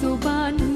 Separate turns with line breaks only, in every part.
สู่บ้าน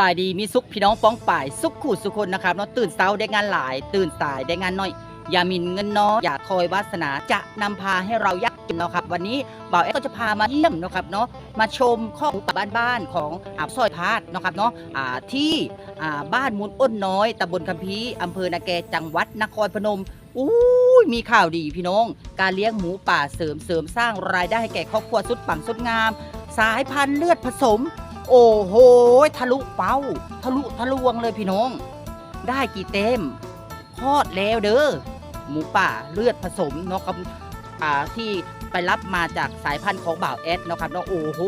บา
ยดีมีสุขพี่น้องป้องป่าย สุขขู่สุคนนะครับเนาะตื่นเช้าได้งานหลาย ตื่นสายได้งานน้อย อย่ามินเงินน้อยอย่าคอยวาสนาจะนำพาให้เรายักกินเนาะครับ วันนี้บ่าวเอ็กก็จะพามาเยี่ยมเนาะครับเนาะมาชมข้องป่าบ้านๆของอาซอยพาดเนาะครับเนาะอ่าที่อ่าบ้านมูลอ้นน้อยตำบลคัมภีอำเภอนาแกจังหวัดนครพนมอู้ยมีข่าวดีพี่น้อง การเลี้ยงหมูป่าเสริมเสริมสร้างรายได้ให้แก่ครอบครัวสุดปังสุดงาม สายพันธุ์เลือดผสม โอ้โหทะลุเป้า ทะลุทะลวงเลยพี่น้อง ได้กี่เต็มทอดแล้วเด้อหมูป่าเลือดผสมเนาะครับอ่าที่ไปรับมาจากสายพันธุ์ของบ่าวแอดเนาะครับเนาะโอ้โห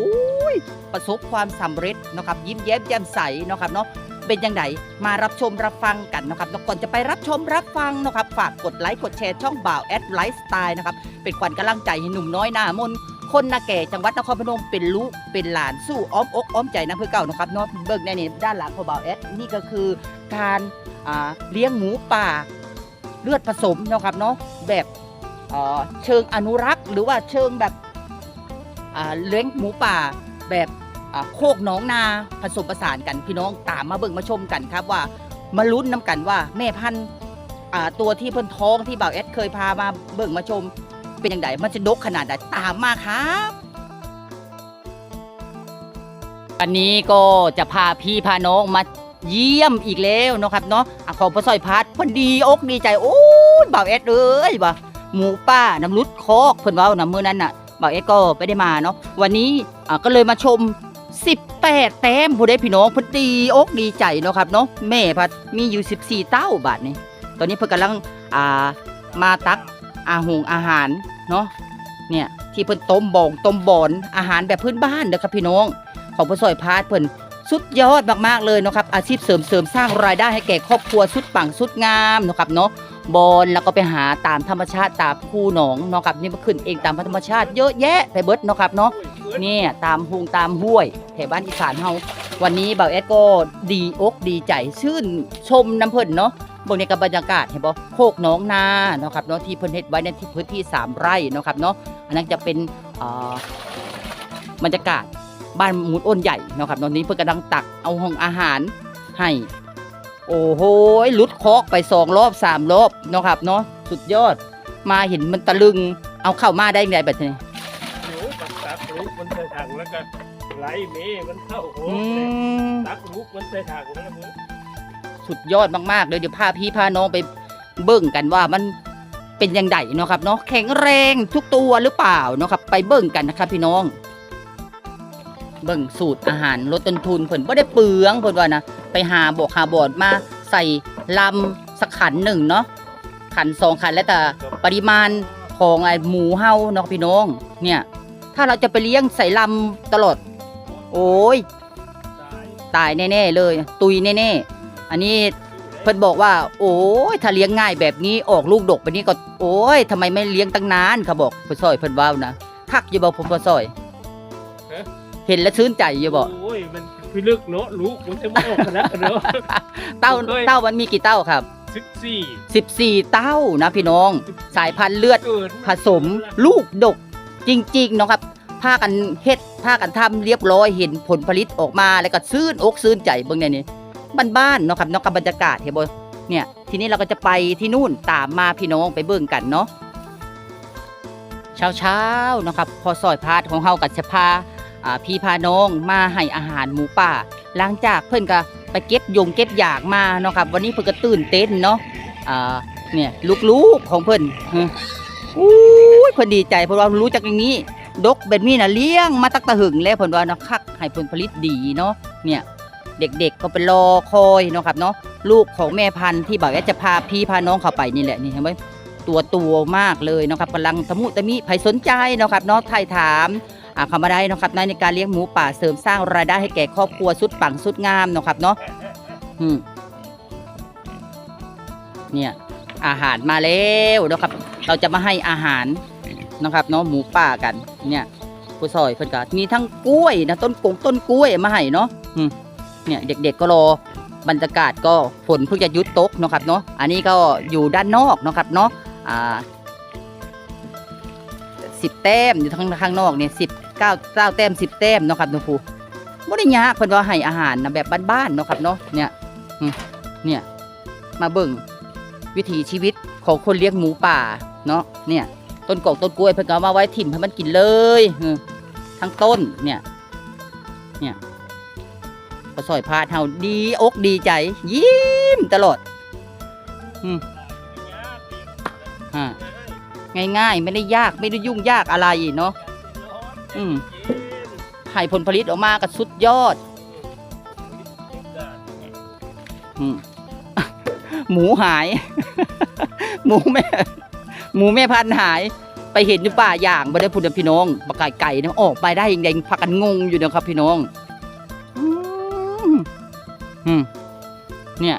ประสบความสำเร็จเนาะครับยิ้มแย้มแจ่มใสเนาะครับเนาะเป็นยังไงมารับชมรับฟังกันนะครับก่อนจะไปรับชมรับฟังนะครับฝากกดไลค์กดแชร์ช่องบ่าวแอดไลฟ์สไตล์นะครับเป็นขวัญกำลังใจให้หนุ่มน้อยหน้ามน คนนาแก่จังหวัดนครพนมเป็นลูกเป็นหลานสู้อ้อมอกอ้อมใจนะเพื่อเก่านะครับเนาะเบิกในนี่ด้านหลังขอบ่าวแอดนี่ก็คือการเลี้ยงหมูป่าเลือดผสมนะครับเนาะแบบเชิงอนุรักษ์ หรือว่าเชิงแบบเลี้ยงหมูป่าแบบโคกน้องนาผสมผสานกันพี่น้องตามมาเบิ่งมาชมกันครับว่ามาลุ้นน้กันว่าแม่พันธุ์ตัวที่เพิ่นท้องที่บ่าวแอดเคยพามาเบิ่งมาชม เป็นอย่างไรมันจะดกขนาดไหนตามมาครับวันนี้ก็จะพาพี่พาน้องมาเยี่ยมอีกแล้วนะครับเนาะอะของพระซอยพัดพอดีอกดีใจโอ้ยบ่าวเอ็ดเอ้ยบ่าหมูป้าน้ำรุดคอกเพิ่นเว้านะมือนั้นน่ะบ่าวเอ็ดก็ไม่ได้มาเนาะวันนี้อะก็เลยมาชม 18 แต้มผู้ใดพี่น้องพิ่นดีอกดีใจเนาะครับเนาะแม่พัดมีอยู่ 14 เต้าบาทนี่ตอนนี้เพิ่นกำลังอ่ามาตักอาหงอาหาร เนาะเนี่ยที่เพิ่นต้มบองต้มบอนอาหารแบบพื้นบ้านเด้อครับพี่น้อง ของพ่อซอยพาดเพิ่นสุดยอดมากๆเลยนะครับอาชีพเสริมเสริมสร้างรายได้ให้แก่ครอบครัวสุดปังสุดงามนะครับเนาะบอนแล้วก็ไปหาตามธรรมชาติตามคูหนองเนาะครับนี่มันขึ้นเองตามธรรมชาติเยอะแยะไปเบิดเนาะครับเนาะเนี่ยตามพุงตามห้วยแถวบ้านอีสานเฮาวันนี้บ่าวแอดก็ดีอกดีใจชื่นชมน้ำเพิ่นเนาะ บนในกับบรรยากาศเห็นบ่โคกหน้องนาเนาะครับเนาะที่เพิ่นเฮ็ดไว้ในที่พื้นที่ 3 ไร่เนาะครับเนาะอันนั้นจะเป็นอ่าบรรยากาศบ้านหมูอ้นใหญ่เนาะครับตอนนี้เพิ่นกำลังตักเอาห้องอาหารให้ โอ้โหหลุดคอกไปสองรอบสามรอบเนาะครับเนาะสุดยอดมาเห็นมันตะลึงเอาเข้ามาได้ไงแบบนี้
หนูกับตักลูกมันใส่ถังแล้วก็ไหลเมมันเข้าโห
อืม
ตักลูกมันใส่ถังแล้วมึง
สุดยอดมากๆเลยเดี๋ยวพาพี่พาน้องไปเบิ่งกันว่ามันเป็นยังไงเนาะครับเนาะแข็งแรงทุกตัวหรือเปล่าเนาะครับไปเบิ่งกันนะครับพี่น้อง เบิ่งสูตรอาหารลดต้นทุนเพิ่นบ่ได้เปลืองเพิ่นว่านะไปหาบอกหาบอดมาใส่ลำสักขันหนึ่งเนาะขันสองขันแล้วแต่ปริมาณของไอหมูเฮาเนาะพี่น้องเนี่ย ถ้าเราจะไปเลี้ยงใส่ลำตลอด โอ้ย
ตาย
ตายแน่ๆเลย ตุยแน่ๆ อันนี้เพิ่นบอกว่า โอ้ยถ้าเลี้ยงง่ายแบบนี้ออกลูกดกแบบนี้ก็ โอ้ยทำไมไม่เลี้ยงตั้งนานเขาบอกพ่อซอยเพิ่นว่านะคักอยู่บ่ผมพ่อซอยเห็นแล้วชื่นใจอยู่บ่
โอ้ยมันพิลึกเนาะลูกมันจะไม่ออกขนาดเนาะ
เต้า
ผมเคย
เต้ามันมีกี่เต้าครับ
สิบสี่
14 เต้านะพี่น้อง สายพันธุ์เลือด
เกิด
ผสมลูกดกจริงๆเนาะครับพากันเฮ็ดพากันทำเรียบร้อยเห็นผลผลิตออกมาแล้วก็ซื่นอกซื่นใจเบิ่งเนี่ยนี่ บ้านๆเนาะครับเนาะกับบรรยากาศเห็นบ่เนี่ยทีนี้เราก็จะไปที่นู่นตามมาพี่น้องไปเบิ่งกันเนาะเช้าๆเนานะครับ พอซอยพาดของเฮากับจะพาพี่พาน้องมาให้อาหารหมูป่า หลังจากเพิ่อนก็ไปเก็บยงเก็บอยากมาเนาะครับ วันนี้เพิ่อนก็ตื่นเต้นเนาะเนี่ยลูกๆของเพิ่อนอู้ยเพิ่อนดีใจเพราะว่ารู้จักอย่างนี้ ดกแบบนี้น่ะเลี้ยงมาตักตะหึงแล้วเพิ่นว่านะคักให้ผลผลิตดีเนาะเนี่ย เด็กๆ ก็ไปรอคอยเนาะครับเนาะลูกของแม่พันธุ์ที่บอกว่าจะพาพี่พาน้องเข้าไปนี่แหละนี่เห็นไหมตัวตัวมากเลยเนาะครับกำลังตะมุตะมิใครสนใจเนาะครับเนาะไทยถามอ่าเข้ามาได้นะครับในการเลี้ยงหมูป่าเสริมสร้างรายได้ให้แก่ครอบครัวสุดปังสุดงามเนาะครับเนาะอืมเนี่ยอาหารมาแล้วนะครับ เราจะมาให้อาหารนะครับเนาะหมูป่ากันเนี่ยผู้ซอยเพิ่นก็มีทั้งกล้วยนะต้นกงต้นกล้วยมาให้เนาะอืม เนี่ยเด็กๆก็รอบรรยากาศก็ฝนเพิ่งจะยุดตกเนาะครับเนาะอันนี้ก็อยู่ด้านนอกเนาะครับเนาะอ่าสิบแต้มอยู่ทางข้างนอกเนี่ยสิบเก้าเก้าแต้มสิบแต้มเนาะครับหนูฟูบ่ได้ยากเพิ่นว่าให้อาหารนะแบบบ้านๆเนาะครับเนาะเนี่ยเนี่ยมาเบิ่งวิถีชีวิตของคนเลี้ยงหมูป่าเนาะเนี่ยต้นกอกต้นกล้วยเพิ่นก็เอามาไว้ถิ่มให้มันกินเลยทั้งต้นเนี่ยปลาสอยพาดเฮาดีอกดีใจ ยิ้มตลอดอืมอ่าง่ายๆ ไม่ได้ยากไม่ได้ยุ่งยากอะไรเนาะอืมให้ผลผลิตออกมาก็สุดยอดอืมหมูหาย หมูแม่ หมูแม่พันหาย ไปเห็นอยู่ป่าอย่างบ่ได้พูดกับพี่น้องปลาไก่ไก่เนี่ยออกไปได้ยังไงพักกันงงอยู่นะครับพี่น้อง อืมเนี่ย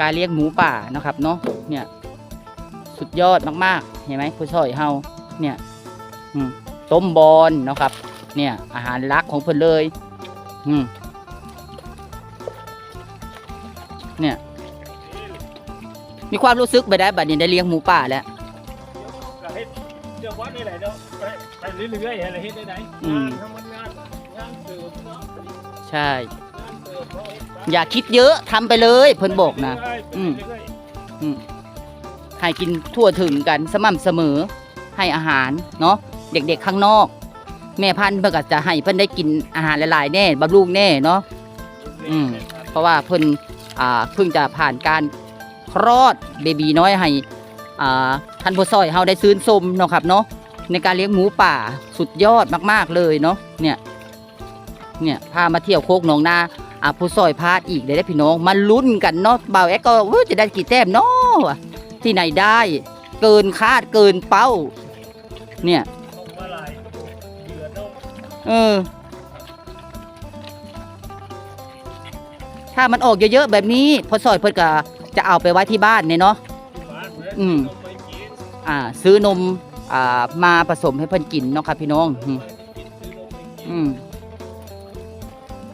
การเลี้ยงหมูป่านะครับเนาะเนี่ย สุดยอดมากๆ เห็นไหมผู้ช่วยเฮาเนี่ยอืมต้มบอลเนาะครับ เนี่ย อาหารหลักของเพิ่นเลย อืมเนี่ย มีความรู้สึกไปได้บัดนี้ได้เลี้ยงหมูป่าแล้ว
ก็เฮ็ดเดี๋ยววัดนี่แหละเดี๋ยวไปไปเรื่อยๆอะไรเฮ็ดได้ไหน
อืม
งานทำมันงานงานเสริมเนาะ
ใช่ อย่าคิดเยอะทำไปเลยเพิ่นบอกนะ
เรื่ยๆ
อืมให้กินทั่วถึงกันสม่ำเสมอ ให้อาหารเนาะเด็กๆข้างนอก แม่พันธุ์เพิ่นก็จะให้เพิ่นได้กินอาหารหลายๆแน่บำรุงแน่เนาะอืมเพราะว่าเพิ่นอ่าเพิ่งจะผ่านการคลอดเบบีน้อยให้อ่าท่านผู้ซอยเฮาได้ซื้นชมเนาะครับเนาะในการเลี้ยงหมูป่าสุดยอดมาก ๆเลยเนาะเนี่ยเนี่ยพามาเที่ยวโคกหนองนา อ่าผู้ซอยพาดอีกได้ได้พี่น้องมาลุ้นกันเนาะเบาแอ๊กก็จะได้กี่แต้มเนาะที่ไหนได้ เกินคาดเกินเป้า เนี่ย
เอ
อถ้ามันออกเยอะๆแบบนี้พอซอยเพิ่นก็จะเอาไปไว้ที่บ้านเนี่ยเนาะอืม
อ่า
ซื้อนมอ่ามาผสมให้เพิ่นกินเนาะครับพี่น้อง อืม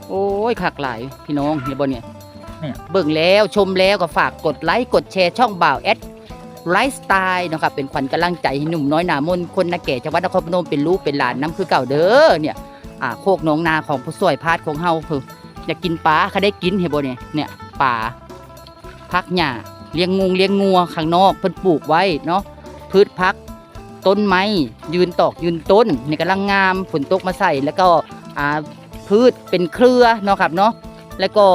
โอ้ยคักหลายพี่น้องเห็นบ่เนี่ยเนี่ยเบิ่งแล้วชมแล้วก็ฝากกดไลค์กดแชร์ช่องบ่าวแอดไลฟ์สไตล์นาะครับเป็นขวัญกำลังใจให้หนุ่มน้อยหนามนคนนาแก่จังหวัดนครพนมเป็นลูกเป็นหลานน้ำคือเก่าเด้อเนี่ยอ่าโคกหน้องนาของผู้สวยพาดของเฮาคืออยากกินปลาเขาได้กินเห็นบ่เนี่ยเนี่ยปลาพักหญ้าเลี้ยงงูเลี้ยงงัวข้างนอกเพิ่นปลูกไว้เนาะพืชพักต้นไม้ยืนตอกยืนต้นในกำลังงามฝนตกมาใส่แล้วก็อ่า พืชเป็นเครือเนาะครับเนาะแล้วก็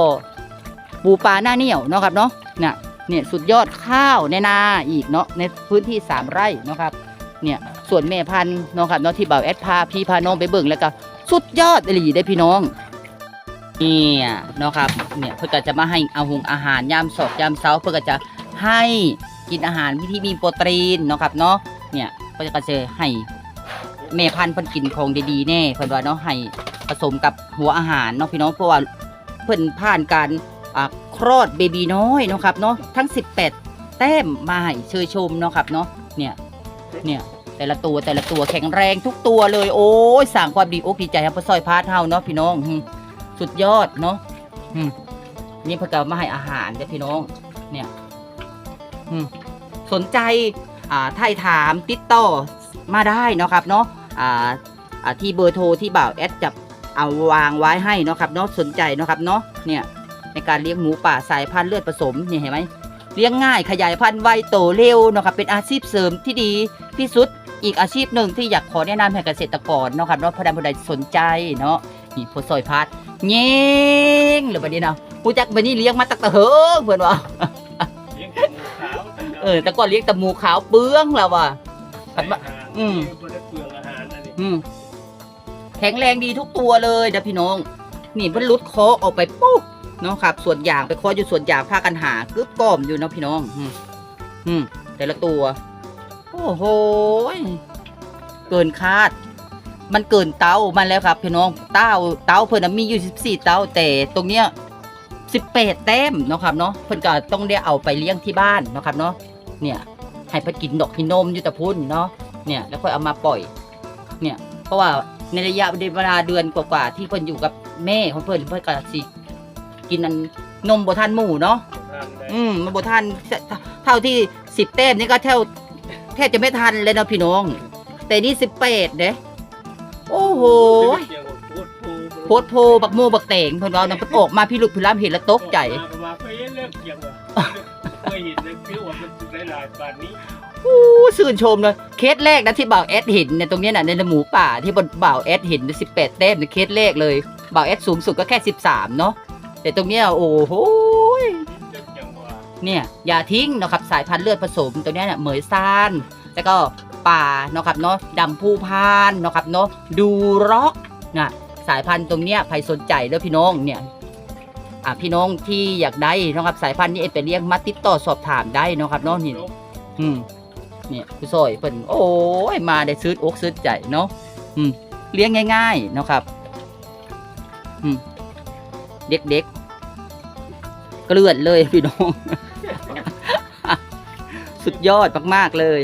ปูปลาหน้าเหนียวเนาะครับเนาะเนี่ยเนี่ยสุดยอดข้าวในนาอีกเนาะในพื้นที่สามไร่เนาะครับเนี่ยส่วนแม่พันธุ์เนาะครับเนาะที่บ่าวแอดพาพี่พาน้องไปเบิ่งแล้วก็สุดยอดอหลีได้พี่น้องเนี่ยเนาะครับเนี่ยเพื่อก็จะมาให้อาหุงอาหารยามสอกยามเช้าเพื่อก็จะให้กินอาหารที่มีโปรตีนเนาะครับเนาะเนี่ยก็จะกระเจให้ แม่พันธุ์เพิ่นกินของดีๆแน่เพิ่นว่าเนาะให้ผสมกับหัวอาหารเนาะพี่น้องเพราะว่าเพิ่นผ่านการอ่าคลอดเบบีน้อยเนาะครับเนาะทั้ง 18 แต้มมาให้เชยชมเนาะครับเนาะเนี่ยเนี่ยแต่ละตัวแต่ละตัวแข็งแรงทุกตัวเลยโอ้ยสร้างความดีอกดีใจให้พ่อซอยพาร์ทเฮาเนาะพี่น้องสุดยอดเนาะนี่พิ่นก็มาให้อาหารเด้พี่น้อง เนี่ยสนใจอ่าไทยถามติดต่อมาได้เนาะครับเนาะ อ่าอ่าที่เบอร์โทรที่บ่าวแอดจะเอาวางไว้ให้เนาะครับเนาะสนใจเนาะครับเนาะเนี่ยในการเลี้ยงหมูป่าสายพันธุ์เลือดผสมเนี่ยเห็นไหมเลี้ยงง่ายขยายพันธุ์ไวโตเร็วเนาะครับเป็นอาชีพเสริมที่ดีที่สุดอีกอาชีพหนึ่งที่อยากขอแนะนำให้เกษตรกรเนาะครับเนาะพอใดผู้ใดสนใจเนาะนี่ผู้ซอยพัดเย้งหรือบัดนี้นะผู้จักบัดนี้เลี้ยงมาตั้งแต่เฮิงเพิ่นว่า
เลี้ยงแต่หมูขาวแต่
เออแต่ก่อนเลี้ยงแต่หมูขาวเปื้องแล้วว่ะ
ใส่อาหาร
อืม
บ่ได้เปลื อื
มแข็งแรงดีทุกตัวเลยนะพี่น้อง นี่เพิ่นลุดคอออกไปปุ๊บเนาะครับ ส่วนอย่างไปคออยู่ส่วนอย่างพากันหากึบก้อมอยู่เนาะพี่น้อง อืมอืมแต่ละตัว โอ้โหเกินคาด มันเกินเตามันแล้วครับ พี่น้องเต้าเต้าเพิ่นนะมีอยู่14เต้าแต่ตรงเนี้ย18แปดแต้มเนาะครับเนาะเพิ่นก็ต้องได้เอาไปเลี้ยงที่บ้านเนาะครับเนาะเนี่ยให้เพิ่นกินดอกกินนมอยู่ต่พุ่นเนาะเนี่ยแล้วค่อยเอามาปล่อย เนี่ย เพราะว่าในระยะเวลาเดือนกว่าๆที่เพิ่นอยู่กับแม่ของเพิ่นเพิ่นก็สิกินอันนมบ่ทันหมูเนาะ
ทานได้
อืมมันบ่ทันเท่าที่สิบแต้มนี่ก็เท่าแทบจะไม่ทันเลยเนาะพี่น้อง แต่นี่สิบแปดเด้โอ้โห
เกี่ยวกับพูดพู
โพดโพบักโมบักเตงเพิ่นว่านํเพิ่นออกมาพี่ลุกพี่ล้ำเห็นแล้วตกใจ
มามาเคยเห็นเรื่องเกี่ยวกับเคยเห็นในฟิวว่ามันสุดหลายๆป่านนี้
อู้ชื่นชมเลยเคสแรกนะที่บ่าวแอดเห็นเนี่ยตรงเนี้ยน่ะในหมูป่าที่บนบ่าวแอดเห็นสิบแปดแต้มในยเคสแรกเลยบ่าวแอดสูงสุดก็แค่สิบสามเนาะแต่ตรงเนี้ยโอ้โห
เรื่องจังหวะ
เนี่ยอย่าทิ้งนะครับสายพันธุ์เลือดผสมตัวเนี้ยเนี่ยเหมยซานแล้วก็ป่าเนาะครับเนาะดำผู้พานเนาะครับเนาะดูร็อกนะสายพันธุ์ตรงเนี้ยใครสนใจเด้อพี่น้องเนี่ยอะพี่น้องที่อยากได้นะครับสายพันธุ์นี้เอไปเลี้ยงมาติดต่อสอบถามได้นะครับเนาะนี่อืม นี่ยผู้ซอยเพิ่นโอ้ยมาได้ซื้ออกซื้อใจเนาะอืมเลี้ยงง่ายๆเนาะครับอืมเด็กๆเกลือนเลยพี่น้อง สุดยอดมากๆเลย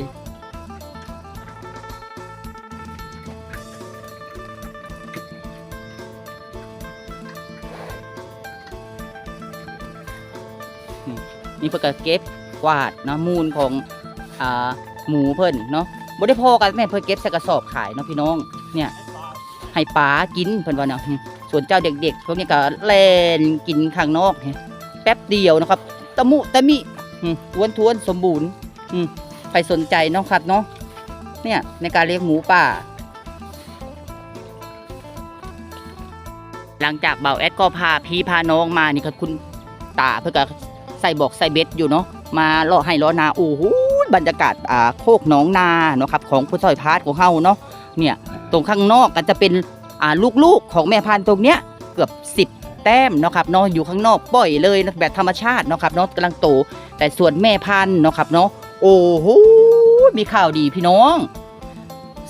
นี่เพิ่นก็เก็บกวาดนะมูลของอ่า หมูเพิ่นเนาะบ่ได้พอกันแม่เพิ่นเก็บใส่กระสอบขายเนาะพี่น้อง เนี่ยให้ปลากินเพิ่นว่าเนาะส่วนเจ้าเด็กๆพวกนี้ก็เล่นกินข้างนอกเนี่ยแป๊บเดียวนะครับตะมุตะมิทวนทวนสมบูรณ์ใครสนใจเนาะครับเนาะเนี่ยในการเลี้ยงหมูป่า หลังจากเบาแอดก็พาพี่พาน้องมานี่ครับคุณตาเพื่อก็ใส่บอกใส่เบ็ดอยู่เนาะมาเลาะให้ล้อนาโอ้โห บรรยากาศอ่าโคกหนองนาเนาะครับของผู้ซอยพาร์ทของเฮาเนาะเนี่ยตรงข้างนอกก็จะเป็นอ่าลูกๆของแม่พันธุ์ตรงเนี้ยเกือบ10แต้มเนาะครับเนาะอยู่ข้างนอกปล่อยเลยแบบธรรมชาติเนาะครับเนาะกำลังโต แต่ส่วนแม่พันธุ์เนาะครับเนาะโอ้โหมีข่าวดีพี่น้อง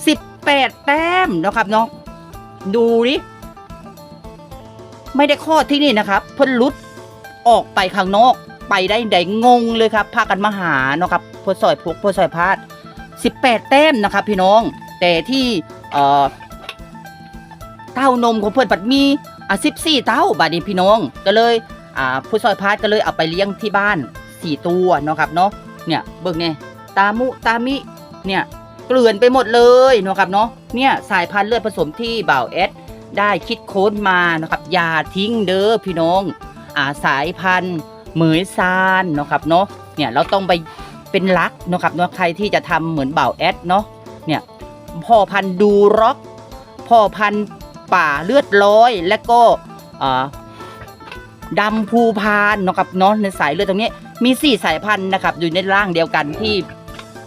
18แต้มเนาะครับเนาะดูดิไม่ได้คลอดที่นี่นะครับเพิ่นลุดออกไปข้างนอกไปได้ไดงงเลยครับพากันมาหาเนาะครับ พอซอยพวกพอซอยพาด18 แต้มนะครับพี่น้อง แต่ที่เต้านมของเพิ่อนปัดมีอะ14 เต้าบาดนี้พี่น้องก็เลยอ่าผู้ซอยพาดก็เลยเอาไปเลี้ยงที่บ้าน 4 ตัวเนาะครับเนาะเนี่ยเบิ่งเนี่ยตามุตามิเนี่ยเกลื่อนไปหมดเลยเนาะครับเนาะเนี่ยสายพันธุ์เลือดผสมที่บ่าวแอดได้คิดค้นมานะครับอย่าทิ้งเด้อพี่น้องอาสายพันธุ์เหมยซานเนาะครับเนาะเนี่ยเราต้องไป เป็นรักเนาะครับเนาะใครที่จะทำเหมือนเบ่าแอดเนาะเนี่ยพ่อพันธุ์ดูร็อกพ่อพันธุ์ป่าเลือดร้อย และก็อ่าดำภูพานเนาะครับเนาะในสายเลือดตรงนี้มีสี่สายพันธุ์นะครับอยู่ในร่างเดียวกันที่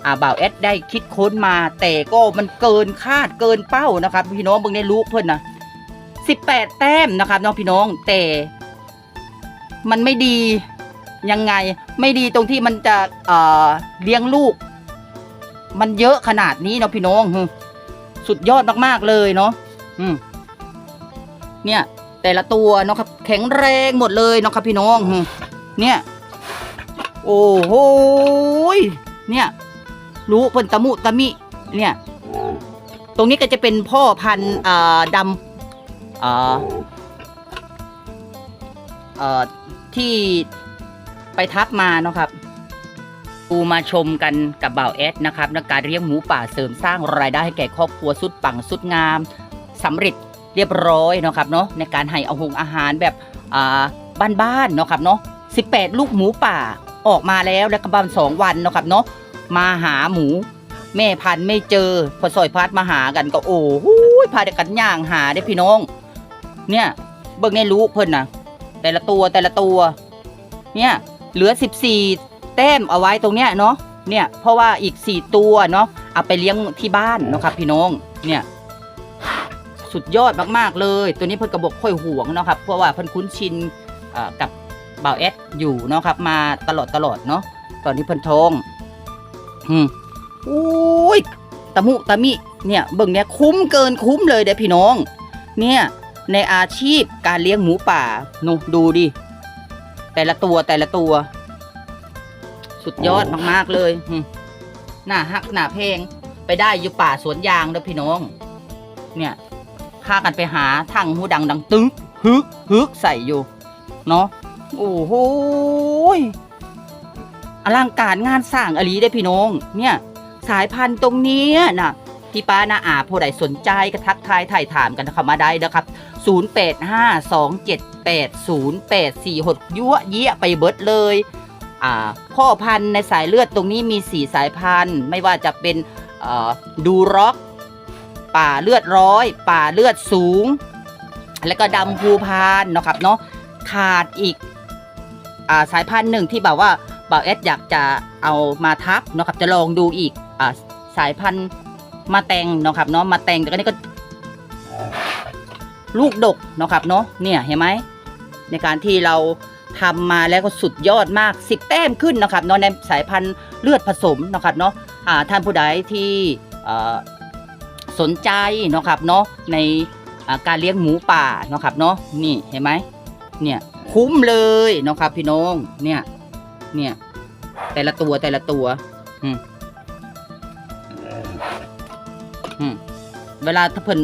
อ่าบ่าวแอดได้คิดค้นมา แต่ก็มันเกินคาดเกินเป้านะครับ พี่น้องเบิ่งในลูกเพื่อนนะสิบแปดแต้มนะครับน้องพี่น้องแต่มันไม่ดี ยังไงไม่ดีตรงที่มันจะเอ่อเลี้ยงลูก มันเยอะขนาดนี้เนาะพี่น้องสุดยอดมากๆเลยเนาะอืมเนี่ย แต่ละตัวเนาะครับ แข็งแรงหมดเลยเนาะครับพี่น้องเนี่ย โอ้โหเนี่ย รู้เพิ่นตะมุตะมิ เนี่ย ตรงนี้ก็จะเป็นพ่อพันธุ์อ่าดำที่ ไปทักมาเนาะครับปูมาชมกันกับบ่าวแอดนะครับในการเลี้ยงหมูป่าเสริมสร้างรายได้ให้แก่ครอบครัวสุดปังสุดงามสำเร็จเรียบร้อยเนาะครับเนาะในการให้เอาหงอาหารแบบบ้านๆเนาะครับเนาะ18 ลูกหมูป่าออกมาแล้วแล้วก็ประมาณสองวันเนาะครับเนาะมาหาหมู แม่พันธุ์ไม่เจอ พอซอยพัดมาหากันก็โอ้โหพากันย่างหาได้พี่น้อง เนี่ยเบิ่งในลูกเพิ่นนะแต่ละตัวแต่ละตัว เนี่ย เหลือ 14 แต้มเอาไว้ตรงเนี้ยเนาะเนี่ยเพราะว่าอีก 4 ตัวเนาะเอาไปเลี้ยงที่บ้านเนาะครับพี่น้องเนี่ยสุดยอดมากๆเลย ตัวนี้เพิ่นกระบอกค่อยห่วงเนาะครับเพราะว่าเพิ่นคุ้นชินเอ่อกับบ่าวแอดอยู่เนาะครับ มาตลอดตลอดเนาะตอนนี้เพิ่นท้องอืมอุ้ยตะมุตะมิเนี่ยเบิ่งเนี่ยคุ้มเกินคุ้มเลยเด้อพี่น้อง เนี่ยในอาชีพการเลี้ยงหมูป่านูดูดิ แต่ละตัวแต่ละตัว สุดยอดมากๆเลยหึหน้าฮักหน้าเพลง ไปได้อยู่ป่าสวนยางเด้อพี่น้อง เนี่ยพากันไปหาทางหูดังดังตึ๊กฮึกฮึกใส่อยู่ เนาะโอ้โหยอลังการงานสร้างอลีได้อพี่น้อง เนี่ย สายพันธุ์ตรงเนี้ยนะพี่ป้านาอาผู้ใดสนใจก็ทักทายถ่ายถามกันเข้ามาได้นะครับ 0852780846 ยั่วเยี่ยไปเบิดเลยอ่าพ่อพันธุ์ในสายเลือดตรงนี้มี 4 สายพันธุ์ ไม่ว่าจะเป็นอ่อดูร็อก ป่าเลือดร้อย ป่าเลือดสูง แล้วก็ดำภูพานเนาะครับเนาะขาดอีกอ่าสายพันธุ์หนึ่งที่แบบว่าบ่าวเอสอยากจะเอามาทับเนาะครับจะลองดูอีกอ่าสายพันธุ์มาแตงเนาะครับเนาะมาแตงแต่ก็นี่ก็ ลูกดกเนาะครับเนาะเนี่ยเห็นไหมในการที่เราทำมาแล้วก็สุดยอดมากสิบแต้มขึ้นนะครับเนาะในสายพันธุ์เลือดผสมนะครับเนาะท่านผู้ใดที่สนใจเนาะครับเนาะในการเลี้ยงหมูป่าเนาะครับเนาะนี่เห็นไหมเนี่ยคุ้มเลยเนาะครับพี่น้องเนี่ยเนี่ยแต่ละตัวแต่ละตัวอืมอืมเวลาถ้าเพิ่น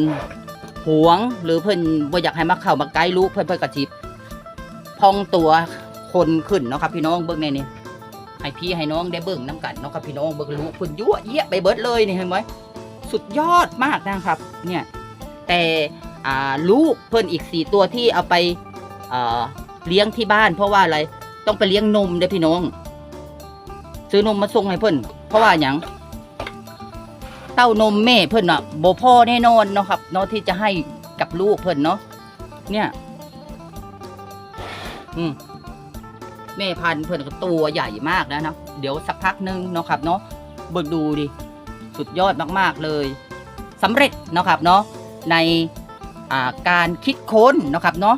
หวงหรือเพิ่นบ่อยากให้มาเข้ามาใกล้ลูกเพิ่นเพิ่นกระชิบพองตัวคนขึ้นเนาะครับพี่น้องเบิ่งในนี่ให้พี่ให้น้องได้เบิ่งน้กันเนาะครับพี่น้องเบิ่งลูกเพิ่นยั่วเยี่ยไปเบิดเลยนี่เห็นไหมสุดยอดมากนะครับ เนี่ย แต่ลูกเพิ่นอีกสี่ตัวที่เอาไปเลี้ยงที่บ้าน เพราะว่าอะไรต้องไปเลี้ยงนมเด้พี่น้อง ซื้อนมมาส่งให้เพิ่นเพราะว่าหยัง เต้านมแม่เพิ่นอะบ่พ่อแน่นอนเนาะครับเนาะที่จะให้กับลูกเพิ่นเนาะเนี่ย อืมแม่พันธุ์เพิ่นก็ตัวใหญ่มากแล้วนะเดี๋ยวสักพักหนึงเนาะครับ เนาะเบิ่งดูดิสุดยอดมากๆเลยสำเร็จเนาะครับเนาะในอ่าการคิดค้นเนาะครับเนาะ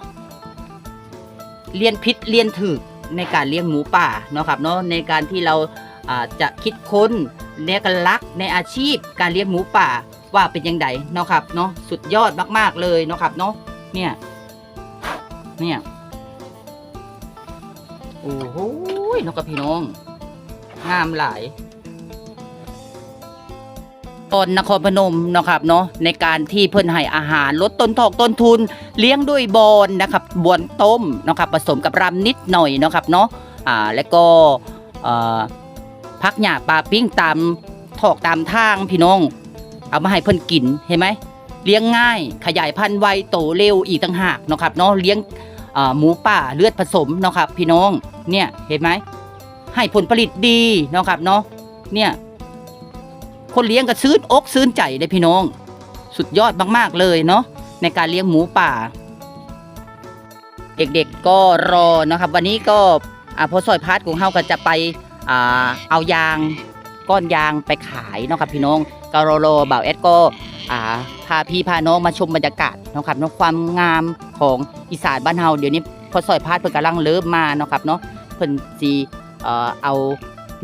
เรียนพิษเรียนถึกในการเลี้ยงหมูป่าเนาะครับเนาะในการที่เราอ่าจะคิดค้น เอกลักษณ์ในอาชีพการเลี้ยงหมูป่าว่าเป็นยังไงเนาะครับเนาะสุดยอดมากๆเลยเนาะครับเนาะเนี่ยเนี่ยโอ้โหนาะครับพี่น้องงามหลายตอนนครพนมเนาะครับเนาะในการที่เพิ่นให้อาหารลดต้นทอกต้นทุน เลี้ยงด้วยบอนนะครับบอนต้มเนาะครับผสมกับรำนิดหน่อยเนาะครับเนาะอ่าแล้วก็อ่อ พักหญ้าปลาปิ้งตามถอกตามทางพี่น้อง เอามาให้เพิ่นกินเห็นไหมเลี้ยงง่ายขยายพันธุ์ไวโตเร็วอีกต่างหากเนาะครับเนาะเลี้ยงหมูป่าเลือดผสมเนาะครับ พี่น้องเนี่ยเห็นไหมให้ผลผลิตดีเนาะครับเนาะเนี่ยคนเลี้ยงก็ซื้นอกซื้นใจเลยพี่น้อง สุดยอดมากๆเลยเนาะในการเลี้ยงหมูป่า เด็กๆก็รอนะครับ วันนี้ก็อพอซอยพาร์ทของเฮาก็จะไป เอายางก้อนยางไปขายเนาะครับพี่น้องกาโรโลบ่าวแอดก็พาพี่พาน้องมาชมบรรยากาศเนาะครับเนาะความงามของอีสานบ้านเฮาเดี๋ยวนี้พอซอยพาร์ทเพิ่นกำลังเริ่มมาเนาะครับเนาะเพิ่นสิเออเอา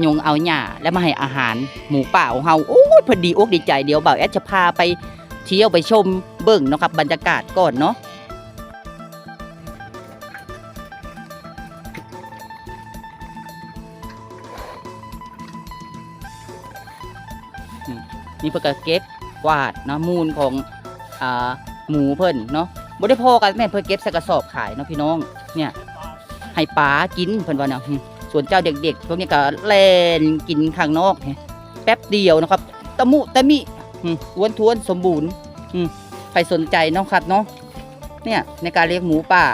ยงเอาหญ้าแล้วมาให้อาหารหมูป่าของเฮาโอ้ยพอดีอกดีใจเดี๋ยวบ่าวแอดจะพาไปเที่ยวไปชมเบิ่งเนาะครับบรรยากาศก่อนเนาะ นี่เพิ่นก็เก็บกวาดเนาะมูลของอ่าหมูเพิ่นเนาะบ่ได้พอกันแม่นเพิ่นเก็บใส่กระสอบขายเนาะพี่น้องเนี่ยให้ปลากินเพิ่นว่าเนาะส่วนเจ้าเด็กๆพวกนี้ก็แล่นกินข้างนอกแป๊บเดียวนะครับตะมุตะมิอ้วนท้วนสมบูรณ์ใครสนใจเนาะครับเนาะเนี่ยในการเลี้ยงหมูป่า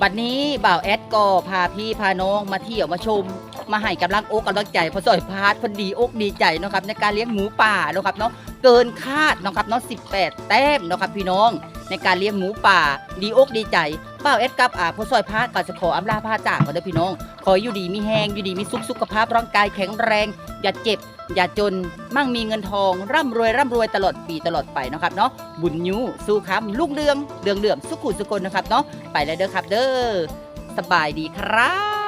บัดนี้บ่าวแอดก็พาพี่พาน้องมาเที่ยวมาชม มาให้กำลังอกกำลังใจพอสอยพาร์ทพอดีอกดีใจนะครับในการเลี้ยงหมูป่านะครับเนาะเกินคาดนะครับเนาะ18 แต้มนะครับพี่น้อง ในการเลี้ยงหมูป่าดีอกดีใจเป้าเอ็ดกับอ่าผู้อยพาร์ทก็จะขออำลาพาจากกันเด้อพี่น้อง ขออยู่ดีมีแหงอยู่ดีมีสุขสุขภาพร่างกายแข็งแรง อย่าเจ็บ อย่าจนมั่งมีเงินทอง ร่ำรวยร่ำรวยตลอดปีตลอดไปนะครับเนาะบุญยูสู้คำลูกเรืองเดืองเหลื่อมสุขุสุคนนะครับเนาะไปแล้วเด้อครับเด้อสบายดีครับ